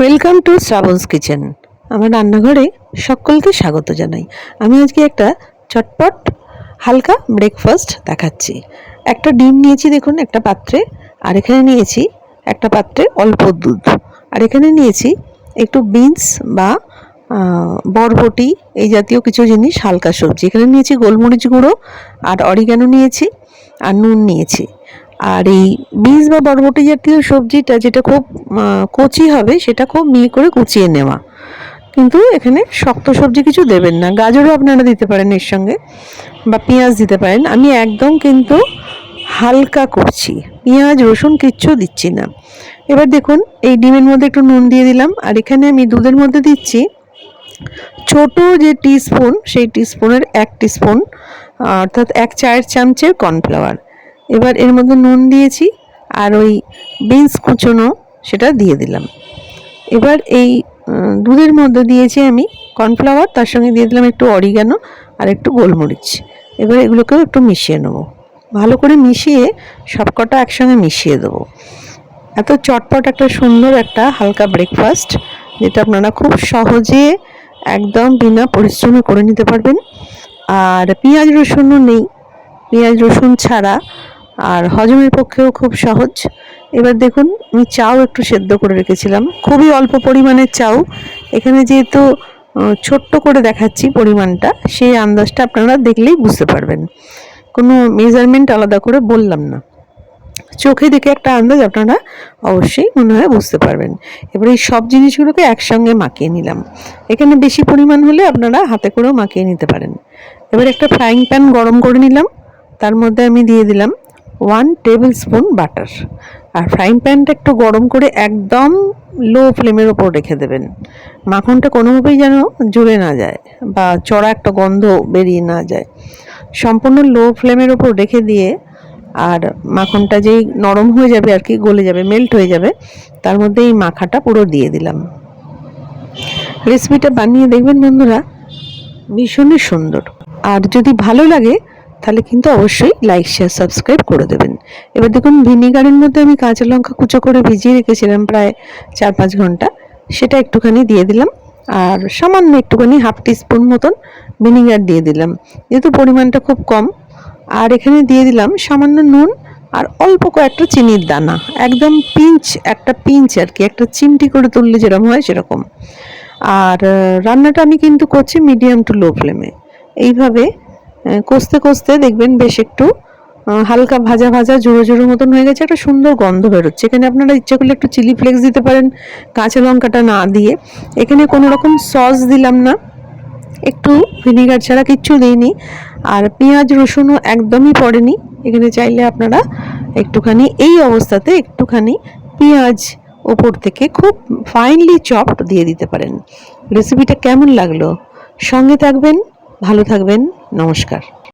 Welcome to শ্রাবণস kitchen আমার রান্নাঘরে সকলকে স্বাগত জানাই। আমি আজকে একটা চটপট, হালকা ব্রেকফাস্ট দেখাচ্ছি। একটা ডিম নিয়েছি, দেখুন, একটা পাত্রে, আর এখানে নিয়েছি একটা পাত্রে অল্প দুধ। আর এখানে নিয়েছি একটু বিনস বা বরবটি, এই জাতীয় কিছু জিনিস, হালকা সবজি। এখানে নিয়েছি গোলমরিচ গুঁড়ো, আর অরিগানো নিয়েছি, আর নুন নিয়েছি। আর এই বীজ বা বরবটি জাতীয় সবজিটা যেটা খুব কচি হবে, সেটা খুব মিহি করে কুচিয়ে নেওয়া। কিন্তু এখানে শক্ত সবজি কিছু দেবেন না। গাজরও আপনারা দিতে পারেন এর সঙ্গে, বা পেঁয়াজ দিতে পারেন। আমি একদম কিন্তু হালকা করছি। পেঁয়াজ, রসুন কিচ্ছু দিচ্ছি না। এবার দেখুন, এই ডিমের মধ্যে একটু নুন দিয়ে দিলাম। আর এখানে আমি দুধের মধ্যে দিচ্ছি ছোট যে টিস্পুন, সেই টিস্পুনের এক টিস্পুন অর্থাৎ এক চায়ের চামচের কর্নফ্লাওয়ার। এবার এর মধ্যে নুন দিয়েছি আর ওই বিনস কুচোনো সেটা দিয়ে দিলাম। এবার এই দুধের মধ্যে দিয়েছি আমি কর্নফ্লাওয়ার, তার সঙ্গে দিয়ে দিলাম একটু অরিগানো আর একটু গোলমরিচ। এবার এগুলোকেও একটু মিশিয়ে নেব। ভালো করে মিশিয়ে সবকটা একসঙ্গে মিশিয়ে দেবো। এত চটপট একটা সুন্দর একটা হালকা ব্রেকফাস্ট যেটা আপনারা খুব সহজে একদম বিনা পরিশ্রমে করে নিতে পারবেন। আর পেঁয়াজ রসুনও নেই। পেঁয়াজ রসুন ছাড়া আর হজমের পক্ষেও খুব সহজ। এবার দেখুন, আমি চাও একটু সেদ্ধ করে রেখেছিলাম। খুবই অল্প পরিমাণের চাউ এখানে যেহেতু ছোট্ট করে দেখাচ্ছি পরিমাণটা, সেই আন্দাজটা আপনারা দেখলেই বুঝতে পারবেন। কোনো মেজারমেন্ট আলাদা করে বললাম না। চোখে দেখে একটা আন্দাজ আপনারা অবশ্যই মনে হয় বুঝতে পারবেন। এবার এই সব জিনিসগুলোকে একসঙ্গে মাখিয়ে নিলাম। এখানে বেশি পরিমাণ হলে আপনারা হাতে করেও মাখিয়ে নিতে পারেন। এবার একটা ফ্রাইং প্যান গরম করে নিলাম। তার মধ্যে আমি দিয়ে দিলাম ওয়ান টেবিল স্পুন বাটার আর ফ্রাইং প্যানটা একটু গরম করে একদম লো ফ্লেমের ওপর রেখে দেবেন। মাখনটা কোনোভাবেই যেন জুড়ে না যায় বা চড়া একটা গন্ধ বেরিয়ে না যায়। সম্পূর্ণ লো ফ্লেমের ওপর রেখে দিয়ে আর মাখনটা যেই নরম হয়ে যাবে আর কি, গলে যাবে মেল্ট হয়ে যাবে, তার মধ্যে এই মাখাটা পুরো দিয়ে দিলাম। রেসিপিটা বানিয়ে দেখবেন বন্ধুরা, ভীষণই সুন্দর। আর যদি ভালো লাগে তাহলে কিন্তু অবশ্যই লাইক শেয়ার সাবস্ক্রাইব করে দেবেন। এবার দেখুন, ভিনিগারের মধ্যে আমি কাঁচা লঙ্কা কুচো করে ভিজিয়ে রেখেছিলাম প্রায় চার পাঁচ ঘণ্টা। সেটা একটুখানি দিয়ে দিলাম আর সামান্য একটুখানি হাফ টিস্পুন মতন ভিনিগার দিয়ে দিলাম। যেহেতু পরিমাণটা খুব কম, আর এখানে দিয়ে দিলাম সামান্য নুন আর অল্প কয়েকটা চিনির দানা। একদম পিঞ্চ, একটা পিঞ্চ আর কি, একটা চিমটি করে তুললে যেরকম হয় সেরকম। আর রান্নাটা আমি কিন্তু করছি মিডিয়াম টু লো ফ্লেমে এইভাবে কষতে কষতে দেখবেন বেশ একটু হালকা ভাজা ভাজা জোড়ো জোড়ো মতন হয়ে গেছে, একটা সুন্দর গন্ধ বেরোচ্ছে। এখানে আপনারা ইচ্ছে করলে একটু চিলি ফ্লেক্স দিতে পারেন, কাঁচা লঙ্কাটা না দিয়ে। এখানে কোনো রকম সস দিলাম না, একটু ভিনিগার ছাড়া কিচ্ছু দিইনি, আর পেঁয়াজ, রসুনও একদমই পড়েনি। এখানে চাইলে আপনারা একটুখানি, এই অবস্থাতে একটুখানি পেঁয়াজ ওপর থেকে খুব ফাইনলি চপড দিয়ে দিতে পারেন। রেসিপিটা কেমন লাগল? সঙ্গে থাকবেন ভালো থাকবেন নমস্কার।